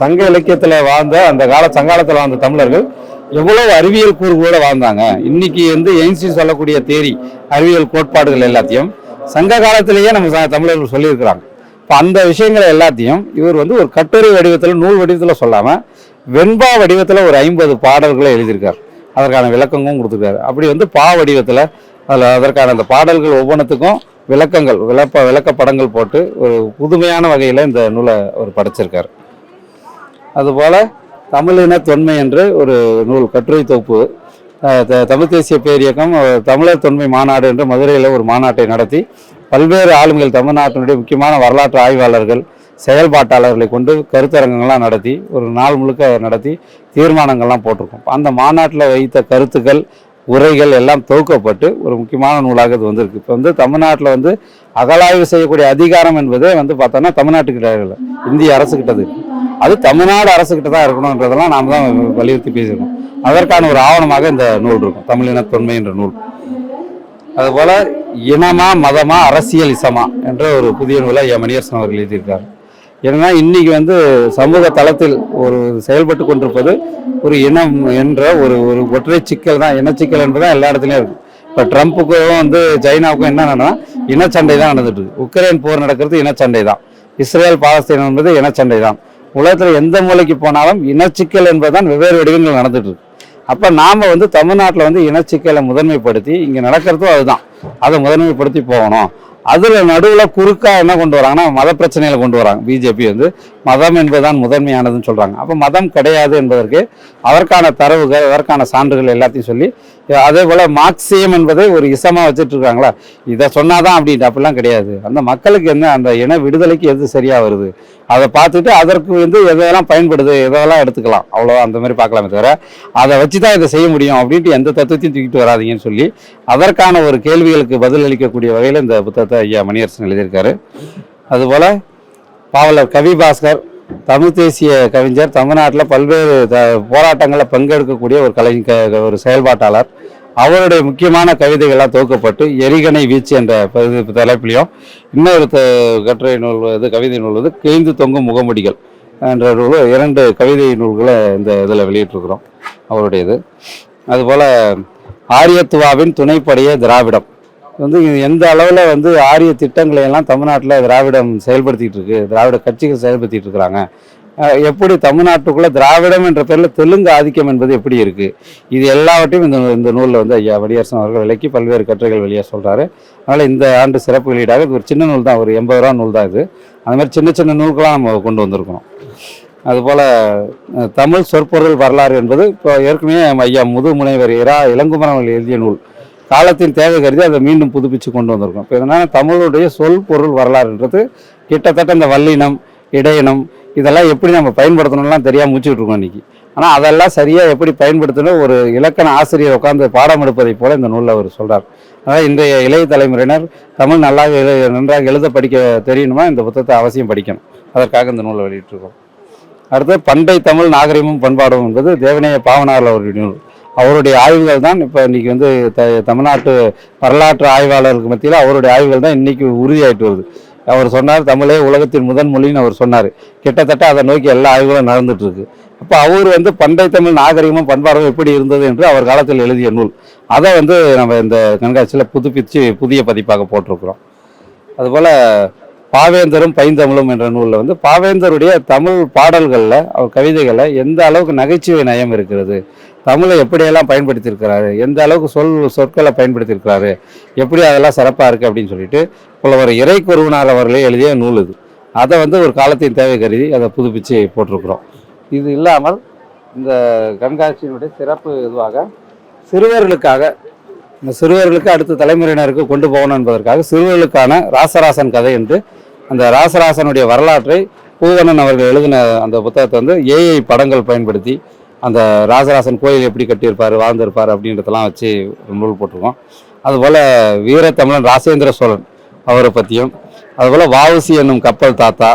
சங்க இலக்கியத்தில் வாழ்ந்த அந்த கால சங்காலத்தில் வாழ்ந்த தமிழர்கள் எவ்வளவு அறிவியல் கூறுகளோட வாழ்ந்தாங்க. இன்னைக்கு வந்து எயின்ஸ்டீன் சொல்லக்கூடிய தேரி அறிவியல் கோட்பாடுகள் எல்லாத்தையும் சங்க காலத்திலேயே நம்ம தமிழர்கள் சொல்லியிருக்கிறாங்க. இப்போ அந்த விஷயங்களை எல்லாத்தையும் இவர் வந்து ஒரு கட்டுரை வடிவத்தில் நூல் வடிவத்தில் சொல்லாமல் வெண்பா வடிவத்தில் ஒரு ஐம்பது பாடல்களை எழுதியிருக்கார். அதற்கான விளக்கங்களும் கொடுத்துருக்காரு. அப்படி வந்து பா வடிவத்தில் அதில் அதற்கான அந்த பாடல்கள் ஒவ்வொன்றுத்துக்கும் விளக்கங்கள் விளப்ப விளக்கப்படங்கள் போட்டு ஒரு புதுமையான வகையில் இந்த நூலை அவர் படைச்சிருக்கார். அதுபோல் தமிழின தொன்மை என்று ஒரு நூல் கட்டுரை தொகுப்பு. த- தமிழ் தேசிய பேரியக்கம் தமிழர் தொன்மை மாநாடு என்று மதுரையில் ஒரு மாநாட்டை நடத்தி பல்வேறு ஆளுமைகள் தமிழ்நாட்டினுடைய முக்கியமான வரலாற்று ஆய்வாளர்கள் செயல்பாட்டாளர்களை கொண்டு கருத்தரங்கங்கள்லாம் நடத்தி ஒரு நாள் முழுக்க நடத்தி தீர்மானங்கள்லாம் போட்டிருக்கோம். அந்த மாநாட்டில் வைத்த கருத்துக்கள் உரைகள் எல்லாம் தொகுக்கப்பட்டு ஒரு முக்கியமான நூலாக இது வந்திருக்கு. இப்போ வந்து தமிழ்நாட்டில் வந்து அகலாய்வு செய்யக்கூடிய அதிகாரம் என்பதே வந்து பார்த்தோன்னா தமிழ்நாட்டுக்கிட்ட இல்லை இந்திய அரசுக்கிட்டது. அது தமிழ்நாடு அரசுக்கிட்ட தான் இருக்கணுன்றதெல்லாம் நாம் தான் வலியுறுத்தி பேசியிருக்கோம். அதற்கான ஒரு ஆவணமாக இந்த நூல் இருக்கும். தமிழின தொன்மை என்ற நூல். அதுபோல் இனமா மதமா அரசியல் இசமா என்ற ஒரு புதிய நூலை ஐயா மணியரசன் அவர்கள் எழுதியிருக்கார். ஏன்னா இன்னைக்கு வந்து சமூக தளத்தில் ஒரு செயல்பட்டு கொண்டிருப்பது ஒரு இனம் என்ற ஒரு ஒரு ஒற்றை சிக்கல் தான். இனச்சிக்கல் என்பதுதான் எல்லா இடத்துலையும் இருக்குது இப்போ ட்ரம்ப்புக்கும் வந்து சைனாவுக்கும் என்னென்னா இனச்சண்டை தான் நடந்துட்டு இருக்கு. உக்ரைன் போர் நடக்கிறது இனச்சண்டை தான். இஸ்ரேல் பாலஸ்தீன் என்பது இனச்சண்டை தான். உலகத்தில் எந்த மூலைக்கு போனாலும் இனச்சிக்கல் என்பதுதான் வெவ்வேறு வடிவங்கள் நடந்துட்டு இருக்கு. அப்போ நாம் வந்து தமிழ்நாட்டில் வந்து இனச்சிக்கலை முதன்மைப்படுத்தி இங்கே நடக்கிறதும் அதுதான். அதை முதன்மைப்படுத்தி போகணும். அதில் நடுவில் குறுக்காக என்ன கொண்டு வராங்கன்னா மத பிரச்சனைகளை கொண்டு வராங்க. பிஜேபி வந்து மதம் என்பதுதான் முதன்மையானதுன்னு சொல்கிறாங்க அப்போ மதம் கிடையாது என்பதற்கு அதற்கான தரவுகள் அதற்கான சான்றுகள் எல்லாத்தையும் சொல்லி அதே போல் மார்க்சியம் என்பதை ஒரு இசமாக வச்சுட்டு இருக்காங்களா இதை சொன்னாதான் அப்படின்ட்டு. அப்படிலாம் கிடையாது. அந்த மக்களுக்கு என்ன அந்த இன விடுதலைக்கு எது சரியாக வருது? அதை பார்த்துட்டு அதற்கு வந்து எதெல்லாம் பயன்படுது எதெல்லாம் எடுத்துக்கலாம்? அவ்வளோ அந்த மாதிரி பார்க்கலாமே தவிர அதை வச்சு தான் இதை செய்ய முடியும் அப்படின்ட்டு எந்த தத்துவத்தையும் தூக்கிட்டு வராதிங்கன்னு சொல்லி அதற்கான ஒரு கேள்விகளுக்கு பதில் அளிக்கக்கூடிய வகையில் இந்த புத்தகத்தை ஐயா மணியரசன் எழுதியிருக்காரு. அதுபோல் பாவலர் கவி பாஸ்கர் தமிழ் தேசிய கவிஞர் தமிழ்நாட்டில் பல்வேறு த போராட்டங்களில் பங்கெடுக்கக்கூடிய ஒரு கலை ஒரு செயல்பாட்டாளர் அவருடைய முக்கியமான கவிதைகள்லாம் தொகுக்கப்பட்டு எரிகணை வீச்சு என்ற பகுதி தலைப்பிலையும் இன்னொரு கட்டுரை நூல் இது கவிதை நூல் வந்து கிழிந்து தொங்கும் முகமுடிகள் என்ற நூல் இரண்டு கவிதை நூல்களை இந்த இதில் வெளியிட்டிருக்கிறோம் அவருடையது. அதுபோல் ஆரியத்துவாவின் துணைப்படைய திராவிடம். வந்து இது எந்த அளவில் வந்து ஆரிய திட்டங்களை எல்லாம் தமிழ்நாட்டில் திராவிடம் செயல்படுத்திகிட்டு இருக்கு திராவிட கட்சிகள் செயல்படுத்திகிட்டு இருக்கிறாங்க எப்படி தமிழ்நாட்டுக்குள்ள திராவிடம் என்ற பேரில் தெலுங்கு ஆதிக்கம் என்பது எப்படி இருக்கு? இது எல்லாவற்றையும் இந்த இந்த நூலில் வந்து ஐயா வடியரசன் அவர்கள் விலக்கி பல்வேறு கட்டுரைகள் வெளியே சொல்றாரு. அதனால இந்த ஆண்டு சிறப்பு வெளியீடாக இது ஒரு சின்ன நூல் தான் ஒரு எண்பது ரூபா நூல் தான் இது. அந்த மாதிரி சின்ன சின்ன நூல்களாக நம்ம கொண்டு வந்திருக்கோம் அதுபோல் தமிழ் சொற்பொருள் வரலாறு என்பது இப்போ ஏற்கனவே ஐயா முது முனைவர் இரா இளங்குமரன் எழுதிய நூல். காலத்தின் தேவை கருதி அதை மீண்டும் புதுப்பிச்சு கொண்டு வந்திருக்கோம். இப்போ இதனால் தமிழுடைய சொல் பொருள் வரலாறுன்றது கிட்டத்தட்ட இந்த வல்லினம் இடையினம் இதெல்லாம் எப்படி நம்ம பயன்படுத்தணும்லாம் தெரியாமல் முடிச்சுட்டு இருக்கோம் இன்றைக்கி ஆனால் அதெல்லாம் சரியாக எப்படி பயன்படுத்தணும் ஒரு இலக்கண ஆசிரியர் உட்காந்து பாடம் எடுப்பதைப் போல இந்த நூலில் அவர் சொல்கிறார் அதனால் இன்றைய இளைய தலைமுறையினர் தமிழ் நல்லா எழு நன்றாக எழுத படிக்க தெரியணுமா? இந்த புத்தகத்தை அவசியம் படிக்கணும். அதற்காக இந்த நூலை வெளியிட்டிருக்கோம். அடுத்து பண்டை தமிழ் நாகரிகமும் பண்பாடும் என்பது தேவநேய பாவனார் அவருடைய நூல். அவருடைய ஆய்வுகள் தான் இப்போ இன்றைக்கி வந்து த தமிழ்நாட்டு வரலாற்று ஆய்வாளருக்கு மத்தியில் அவருடைய ஆய்வுகள் தான் இன்றைக்கி உறுதியாகிட்டு வருது. அவர் சொன்னார் தமிழே உலகத்தின் முதன் மொழின்னு அவர் சொன்னார். கிட்டத்தட்ட அதை நோக்கி எல்லா ஆய்வுகளும் நடந்துட்டுருக்கு. அப்போ அவர் வந்து பண்டை தமிழ் நாகரிகமும் பண்பாடும் எப்படி இருந்தது என்று அவர் காலத்தில் எழுதிய நூல். அதை வந்து நம்ம இந்த கண்காட்சியில் புதுப்பித்து புதிய பதிப்பாக போட்டிருக்கிறோம். அதுபோல் பாவேந்தரும் பைந்தமிழும் என்ற நூலில் வந்து பாவேந்தருடைய தமிழ் பாடல்களில் அவர் கவிதைகளில் எந்த அளவுக்கு நகைச்சுவை நயம் இருக்கிறது தமிழை எப்படியெல்லாம் பயன்படுத்தியிருக்கிறாரு? எந்த அளவுக்கு சொல் சொற்களை பயன்படுத்தியிருக்கிறாரு? எப்படி அதெல்லாம் சிறப்பாக இருக்குது அப்படின்னு சொல்லிட்டு புலவர் இறை குருவனார் அவர்களே எழுதிய நூல் இது. அதை வந்து ஒரு காலத்தின் தேவை கருதி அதை புதுப்பிச்சு போட்டிருக்கிறோம். இது இல்லாமல் இந்த கண்காட்சியினுடைய சிறப்பு இதுவாக சிறுவர்களுக்காக இந்த சிறுவர்களுக்கு அடுத்த தலைமுறையினருக்கு கொண்டு போகணும் என்பதற்காக சிறுவர்களுக்கான ராசராசன் கதை என்று அந்த ராசராசனுடைய வரலாற்றை பூவணன் அவர்கள் எழுதின அந்த புத்தகத்தை வந்து ஏஐ படங்கள் பயன்படுத்தி அந்த ராசராசன் கோயில் எப்படி கட்டியிருப்பார் வாழ்ந்திருப்பார் அப்படின்றதெல்லாம் வச்சு நூல் போட்டிருக்கோம். அதுபோல் வீரத்தமிழன் ராசேந்திர சோழன் அவரை பற்றியும் அதுபோல் வாவுசி என்னும் கப்பல் தாத்தா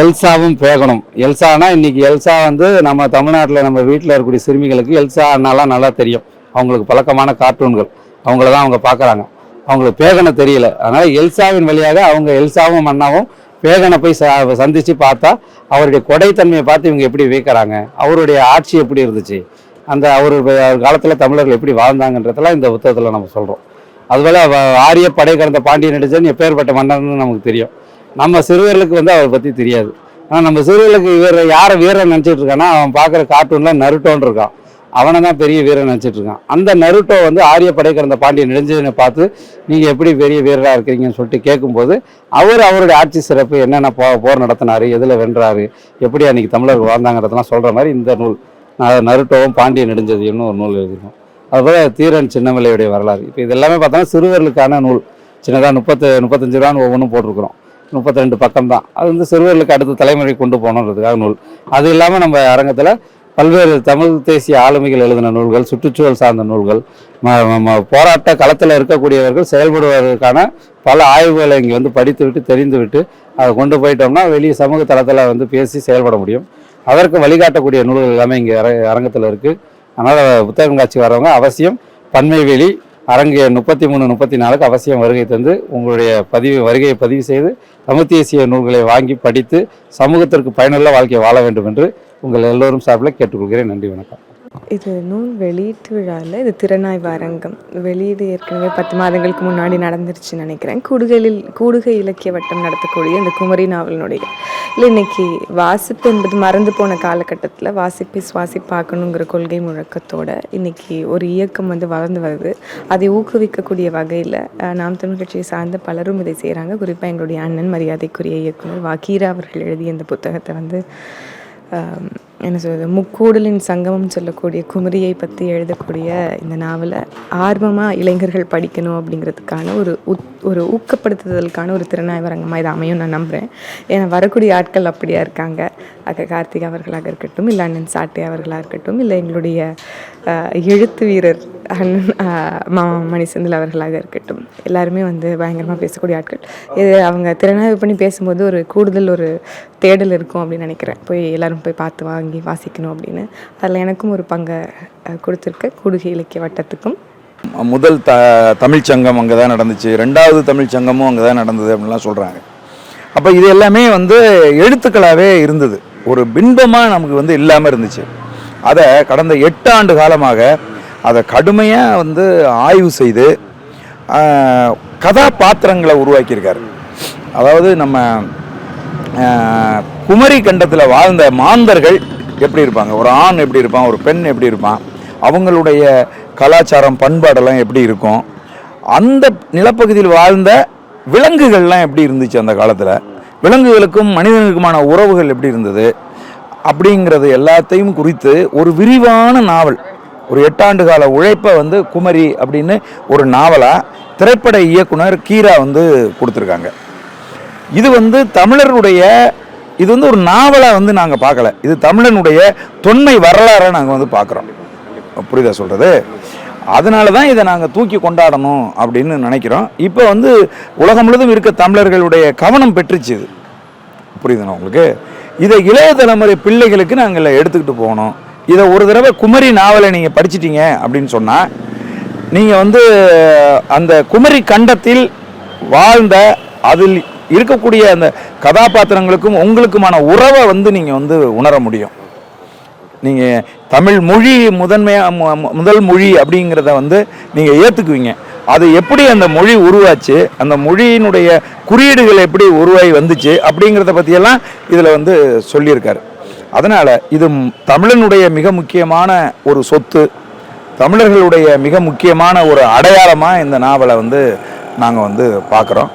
எல்சாவும் பேகணும் எல்சானா இன்றைக்கி எல்சா வந்து நம்ம தமிழ்நாட்டில் நம்ம வீட்டில் இருக்கக்கூடிய சிறுமிகளுக்கு எல்சா அண்ணாலாம் நல்லா தெரியும். அவங்களுக்கு பழக்கமான கார்ட்டூன்கள். அவங்கள தான் அவங்க பார்க்குறாங்க. அவங்களுக்கு பேகனை தெரியல. அதனால் எல்சாவின் வழியாக அவங்க எல்சாவும் அண்ணாவும் பேகனை போய் ச சந்தித்து பார்த்தா அவருடைய கொடைத்தன்மையை பார்த்து இவங்க எப்படி வியக்கிறாங்க அவருடைய ஆட்சி எப்படி இருந்துச்சு அந்த அவர் காலத்தில் தமிழர்கள் எப்படி வாழ்ந்தாங்கன்றதெல்லாம் இந்த புத்தகத்தில் நம்ம சொல்கிறோம் அதுபோல் ஆரிய படை கடந்த பாண்டிய நெடுஞ்சன் எப்பேற்பட்ட மன்னர்னு நமக்கு தெரியும். நம்ம சிறுவர்களுக்கு வந்து அவரை பற்றி தெரியாது. ஆனால் நம்ம சிறுவர்களுக்கு இவர் யாரை வீரன் நினச்சிட்டு இருக்கான்னா அவன் பார்க்குற கார்ட்டூனில் நருட்டோன்னு இருக்கான். அவனை தான் பெரிய வீரன் நினச்சிட்டு இருக்கான் அந்த நருட்டோ வந்து ஆரிய படைக்கிறந்த பாண்டிய நெடுஞ்சனை பார்த்து நீங்கள் எப்படி பெரிய வீரராக இருக்கிறீங்கன்னு சொல்லிட்டு கேட்கும்போது அவர் அவருடைய ஆட்சி சிறப்பு என்னென்ன போ போர் நடத்தினாரு எதில் வென்றாரு எப்படி அன்னைக்கு தமிழர்கள் வாழ்ந்தாங்கிறதெல்லாம் சொல்கிற மாதிரி இந்த நூல் நருட்டோவும் பாண்டிய நெடுஞ்சதியம்னு ஒரு நூல் எழுதினோம் அதுபோல் தீரன் சின்னமலையுடைய வரலாறு. இப்போ இது எல்லாமே பார்த்தோன்னா சிறுவர்களுக்கான நூல். சின்னதாக முப்பத்து முப்பத்தஞ்சு ரூபான்னு ஒவ்வொன்றும் போட்டிருக்கிறோம். முப்பத்தி ரெண்டு பக்கம் தான் அது வந்து சிறுவர்களுக்கு அடுத்த தலைமுறை கொண்டு போகணுன்றதுக்காக நூல். அது இல்லாமல் நம்ம அரங்கத்தில் பல்வேறு தமிழ் தேசிய ஆளுமைகள் எழுதின நூல்கள் சுற்றுச்சூழல் சார்ந்த நூல்கள் போராட்ட களத்தில் இருக்கக்கூடியவர்கள் செயல்படுவதற்கான பல ஆய்வுகளை இங்கே வந்து படித்து விட்டு தெரிந்து விட்டு அதை கொண்டு போயிட்டோம்னா வெளியே சமூக தளத்தில் வந்து பேசி செயல்பட முடியும். அதற்கு வழிகாட்டக்கூடிய நூல்கள் எல்லாமே இங்கே அர அரங்கத்தில் இருக்குது அதனால் புத்தகம் காட்சி வரவங்க அவசியம் பன்மைவெளி அரங்கு முப்பத்தி மூணு முப்பத்தி நாலுக்கு அவசியம் வருகை தந்து உங்களுடைய பதிவு வருகையை பதிவு செய்து தமிழ் தேசிய நூல்களை வாங்கி படித்து சமூகத்திற்கு பயனுள்ள வாழ்க்கையை வாழ வேண்டும் என்று உங்கள் எல்லோரும் சார்பில் கேட்டுக்கொள்கிறேன். நன்றி வணக்கம். இது நூல் வெளியீட்டு விழாவில் இது திறனாய்வு அரங்கம். வெளியீடு ஏற்கனவே பத்து மாதங்களுக்கு முன்னாடி நடந்துருச்சுன்னு நினைக்கிறேன். கூடுகையில் கூடுகை இலக்கிய வட்டம் நடத்தக்கூடிய இந்த குமரி நாவலினுடைய இல்லை இன்னைக்கு வாசிப்பு என்பது மறந்து போன காலகட்டத்தில் வாசிப்பை சுவாசிப்பாக்கணுங்கிற கொள்கை முழக்கத்தோட இன்னைக்கு ஒரு இயக்கம் வந்து வளர்ந்து வருது. அதை ஊக்குவிக்கக்கூடிய வகையில் நாம் தமிழ் கட்சியை சார்ந்த பலரும் இதை செய்கிறாங்க குறிப்பாக எங்களுடைய அண்ணன் மரியாதைக்குரிய இயக்குனர் வாக்கீரா அவர்கள் எழுதிய இந்த புத்தகத்தை வந்து um, என்ன சொல்கிறது முக்கூடலின் சங்கமம் சொல்லக்கூடிய குமரியை பற்றி எழுதக்கூடிய இந்த நாவலை ஆர்வமாக இளைஞர்கள் படிக்கணும் அப்படிங்கிறதுக்கான ஒரு உத் ஒரு ஊக்கப்படுத்துதலுக்கான ஒரு திறனாய்வரங்கமாக இது அமையும் நான் நம்புகிறேன் ஏன்னா வரக்கூடிய ஆட்கள் அப்படியா இருக்காங்க. அக்க கார்த்திக் அவர்களாக இருக்கட்டும் இல்லை அண்ணன் சாட்டை அவர்களாக இருக்கட்டும் இல்லை எங்களுடைய எழுத்து வீரர் அண்ணன் மா மாமா மணிசெந்தில் அவர்களாக இருக்கட்டும். எல்லாருமே வந்து பயங்கரமாக பேசக்கூடிய ஆட்கள். இது அவங்க திறனாய்வு பண்ணி பேசும்போது ஒரு கூடுதல் ஒரு தேடல் இருக்கும் அப்படின்னு நினைக்கிறேன். போய் எல்லாரும் போய் பார்த்து வாங்க. வாசிக்கணும் அப்படின்னு. அதில் எனக்கும் ஒரு பங்கை கொடுத்துருக்க. கூடுகை இலக்கிய வட்டத்துக்கும். முதல் த தமிழ் சங்கம் அங்கே தான் நடந்துச்சு. ரெண்டாவது தமிழ் சங்கமும் அங்கே தான் நடந்தது அப்படின்லாம் சொல்கிறாங்க அப்போ இது எல்லாமே வந்து எழுத்துக்களாகவே இருந்தது. ஒரு பின்பமாக நமக்கு வந்து இல்லாமல் இருந்துச்சு. அதை கடந்த எட்டு ஆண்டு காலமாக அதை கடுமையாக வந்து ஆய்வு செய்து கதாபாத்திரங்களை உருவாக்கியிருக்காரு. அதாவது நம்ம குமரி கண்டத்தில் வாழ்ந்த மாந்தர்கள் எப்படி இருப்பாங்க? ஒரு ஆண் எப்படி இருப்பான்? ஒரு பெண் எப்படி இருப்பான்? அவங்களுடைய கலாச்சாரம் பண்பாடெல்லாம் எப்படி இருக்கும்? அந்த நிலப்பகுதியில் வாழ்ந்த விலங்குகள்லாம் எப்படி இருந்துச்சு அந்த காலத்தில்? விலங்குகளுக்கும் மனிதனுக்குமான உறவுகள் எப்படி இருந்தது? அப்படிங்கிறது எல்லாத்தையும் குறித்து ஒரு விரிவான நாவல் ஒரு எட்டாண்டு கால உழைப்பை வந்து குமரி அப்படின்னு ஒரு நாவலாக திரைப்பட இயக்குனர் கீரா வந்து கொடுத்துருக்காங்க. இது வந்து தமிழருடைய இது வந்து ஒரு நாவலாக வந்து நாங்கள் பார்க்கல. இது தமிழனுடைய தொன்மை வரலாறை நாங்கள் வந்து பார்க்குறோம். புரியுதா சொல்கிறது அதனால தான் இதை நாங்கள் தூக்கி கொண்டாடணும் அப்படின்னு நினைக்கிறோம். இப்போ வந்து உலகம் முழுதும் இருக்க தமிழர்களுடைய கவனம் பெற்றுச்சு இது. புரியுதுண்ணா உங்களுக்கு? இதை இளைய தலைமுறை பிள்ளைகளுக்கு நாங்கள் எடுத்துக்கிட்டு போகணும். இதை ஒரு தடவை குமரி நாவலை நீங்கள் படிச்சிட்டீங்க அப்படின்னு சொன்னால் நீங்கள் வந்து அந்த குமரி கண்டத்தில் வாழ்ந்த அதில் இருக்கக்கூடிய அந்த கதாபாத்திரங்களுக்கும் உங்களுக்குமான உறவை வந்து நீங்கள் வந்து உணர முடியும். நீங்கள் தமிழ் மொழி முதன்மையாக முதல் மொழி அப்படிங்கிறத வந்து நீங்கள் ஏற்றுக்குவீங்க அது எப்படி அந்த மொழி உருவாச்சு அந்த மொழியினுடைய குறியீடுகள் எப்படி உருவாகி வந்துச்சு அப்படிங்கிறத பற்றியெல்லாம் இதில் வந்து சொல்லியிருக்காரு. அதனால் இது தமிழனுடைய மிக முக்கியமான ஒரு சொத்து தமிழர்களுடைய மிக முக்கியமான ஒரு அடையாளமாக இந்த நாவலை வந்து நாங்கள் வந்து பார்க்குறோம்